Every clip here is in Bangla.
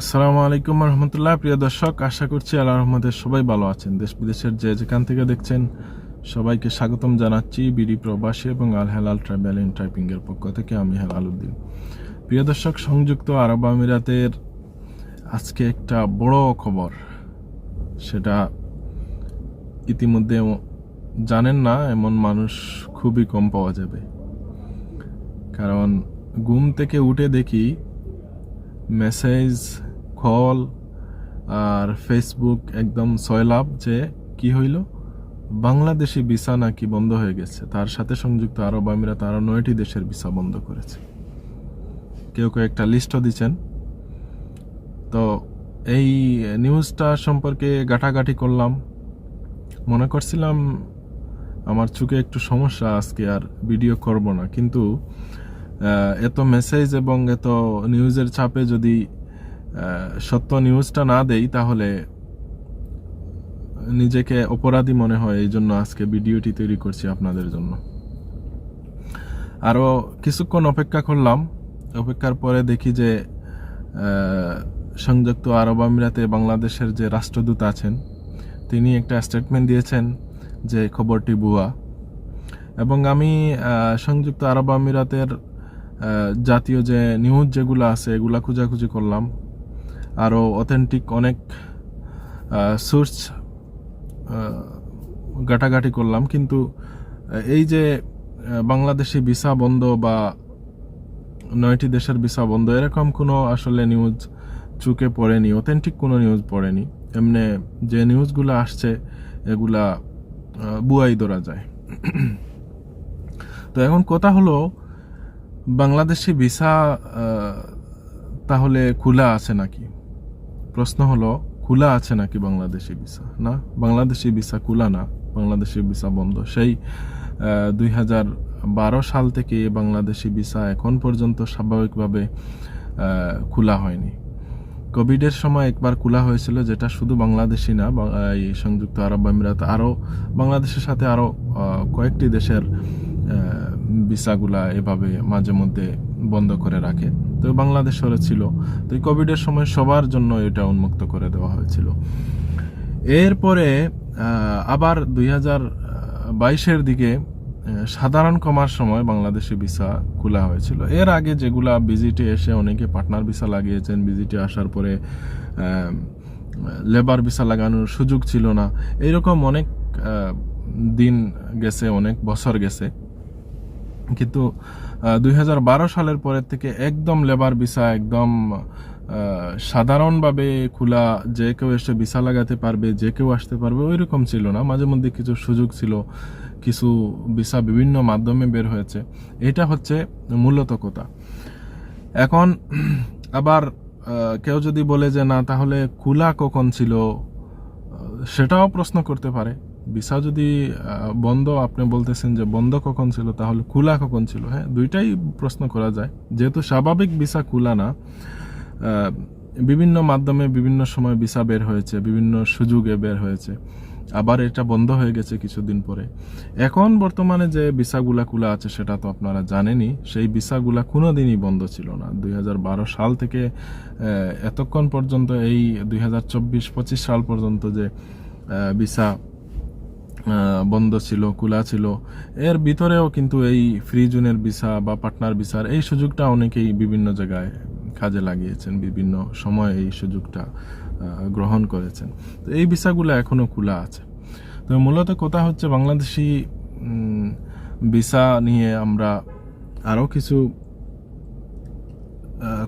আসসালামু আলাইকুম রহমতুল্লাহ। প্রিয় দর্শক, আশা করছি আল্লাহ রহমতের সবাই ভালো আছেন। দেশ বিদেশের যে যেখান থেকে দেখছেন, সবাইকে স্বাগতম জানাচ্ছি বিডি প্রবাসী এবং Al Helal travel and typing এর পক্ষ থেকে আমি হেলাল উদ্দিন। প্রিয় দর্শক, সংযুক্ত আরব আমিরাতের আজকে একটা বড় খবর। সেটা ইতিমধ্যে জানেন না, এমন মানুষ খুবই কম পাওয়া যাবে। কারণ ঘুম থেকে উঠে দেখি মেসেজ কল আর ফেসবুক একদম সয়লাভ যে কি হইল? বাংলাদেশি ভিসা নাকি বন্ধ হয়ে গেছে। তার সাথে সংযুক্ত আরব আমিরাত আরও নয়টি দেশের ভিসা বন্ধ করেছে। কেউ কেউ একটা লিস্টও দিচ্ছেন। তো এই নিউজটা সম্পর্কে গাটাগাটি করলাম। মনে করছিলাম আমার চোখে একটু সমস্যা আজকে আর ভিডিও করব না। কিন্তু এত মেসেজ এবং এত নিউজের চাপে যদি সত্য নিউজটা না দেই, তাহলে নিজেকে অপরাধী মনে হয়। এই জন্য আজকে ভিডিওটি তৈরি করছি আপনাদের জন্য। আরও কিছুক্ষণ অপেক্ষা করলাম। অপেক্ষার পরে দেখি যে সংযুক্ত আরব আমিরাতে বাংলাদেশের যে রাষ্ট্রদূত আছেন, তিনি একটা স্টেটমেন্ট দিয়েছেন যে খবরটি ভুয়া। এবং আমি সংযুক্ত আরব আমিরাতের জাতীয় যে নিউজ যেগুলো আছে, এগুলা খোঁজাখুঁজি করলাম। আরও অথেন্টিক অনেক সোর্স ঘাটাঘাটি করলাম। কিন্তু এই যে বাংলাদেশি ভিসা বন্ধ বা নয়টি দেশের ভিসা বন্ধ, এরকম কোনো আসলে নিউজ চুকে পড়েনি অথেন্টিক কোনো নিউজ পড়েনি। এমনি যে নিউজগুলো আসছে, এগুলা বুয়াই ধরা যায়। তো এখন কথা হলো বাংলাদেশি ভিসা তাহলে খোলা আছে নাকি? প্রশ্ন হলো, খোলা আছে নাকি বাংলাদেশি ভিসা? না, বাংলাদেশি ভিসা খোলা না, বাংলাদেশি ভিসা বন্ধ। সেই দুই হাজার বারো সাল থেকে বাংলাদেশি ভিসা এখন পর্যন্ত স্বাভাবিকভাবে খোলা হয়নি। কোভিডের সময় একবার খোলা হয়েছিল, যেটা শুধু বাংলাদেশি না এই সংযুক্ত আরব আমিরাত আরও, বাংলাদেশের সাথে আরও কয়েকটি দেশের ভিসাগুলা এভাবে মাঝে মধ্যে বন্ধ করে রাখে। তো বাংলাদেশ বাংলাদেশেরও ছিল। তো এই কোভিডের সময় সবার জন্য এটা উন্মুক্ত করে দেওয়া হয়েছিল। এরপরে আবার দুই হাজার বাইশের দিকে সাধারণ কমার সময় বাংলাদেশি ভিসা খোলা হয়েছিল। এর আগে যেগুলা ভিজিটে এসে অনেকে পার্টনার ভিসা লাগিয়েছেন, ভিজিটে আসার পরে লেবার ভিসা লাগানোর সুযোগ ছিল না। এইরকম অনেক দিন গেছে, অনেক বছর গেছে। কিন্তু দুই হাজার বারো সালের পরের থেকে একদম লেবার ভিসা, একদম সাধারণভাবে খোলা, যে কেউ এসে ভিসা লাগাতে পারবে, যে কেউ আসতে পারবে ওই রকম ছিল না। মাঝে মধ্যে কিছু সুযোগ ছিল, কিছু ভিসা বিভিন্ন মাধ্যমে বের হয়েছে। এটা হচ্ছে মূলত কথা। এখন, আবার কেউ যদি বলে যে না, তাহলে খোলা কখন ছিল সেটাও প্রশ্ন করতে পারে। ভিসা যদি বন্ধ, আপনি বলতেছেন যে বন্ধ কখন ছিল, তাহলে খোলা কখন ছিল? হ্যাঁ দুইটাই প্রশ্ন করা যায়। যেহেতু স্বাভাবিক ভিসা খোলা না বিভিন্ন মাধ্যমে বিভিন্ন সময় ভিসা বের হয়েছে, বিভিন্ন সুযোগে বের হয়েছে। আবার এটা বন্ধ হয়ে গেছে কিছুদিন পরে। এখন বর্তমানে যে ভিসাগুলা খোলা আছে, সেটা তো আপনারা জানেনই, সেই ভিসাগুলা কোনো দিনই বন্ধ ছিল না। দুই হাজার বারো সাল থেকে এতক্ষণ পর্যন্ত এই দুই হাজার সাল পর্যন্ত যে ভিসা বন্ধ ছিল, খোলা ছিল। এর ভিতরেও কিন্তু এই ফ্রি জোনের ভিসা বা পার্টনার ভিসার এই সুযোগটা অনেকেই বিভিন্ন জায়গায় কাজে লাগিয়েছেন, বিভিন্ন সময়ে এই সুযোগটা গ্রহণ করেছেন। তো এই ভিসাগুলো এখনও খোলা আছে। তো মূলত কথা হচ্ছে বাংলাদেশি ভিসা নিয়ে আমরা আরও কিছু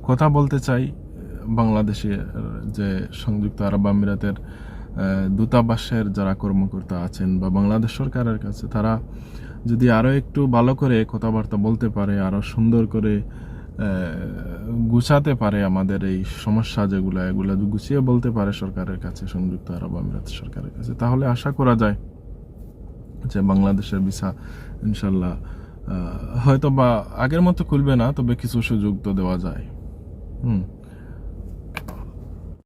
কথা বলতে চাই। বাংলাদেশের যে সংযুক্ত আরব আমিরাতের দূতাবাসের যারা কর্মকর্তা আছেন বা বাংলাদেশ সরকারের কাছে, তারা যদি আরও একটু ভালো করে কথাবার্তা বলতে পারে আরও সুন্দর করে গুছাতে পারে আমাদের এই সমস্যা যেগুলো, এগুলো গুছিয়ে বলতে পারে সরকারের কাছে, সংযুক্ত আরব আমিরাত সরকারের কাছে, তাহলে আশা করা যায় যে বাংলাদেশের ভিসা ইনশাল্লাহ হয়তো বা আগের মতো খুলবে না, তবে কিছু সুযোগ তো দেওয়া যায়। হুম।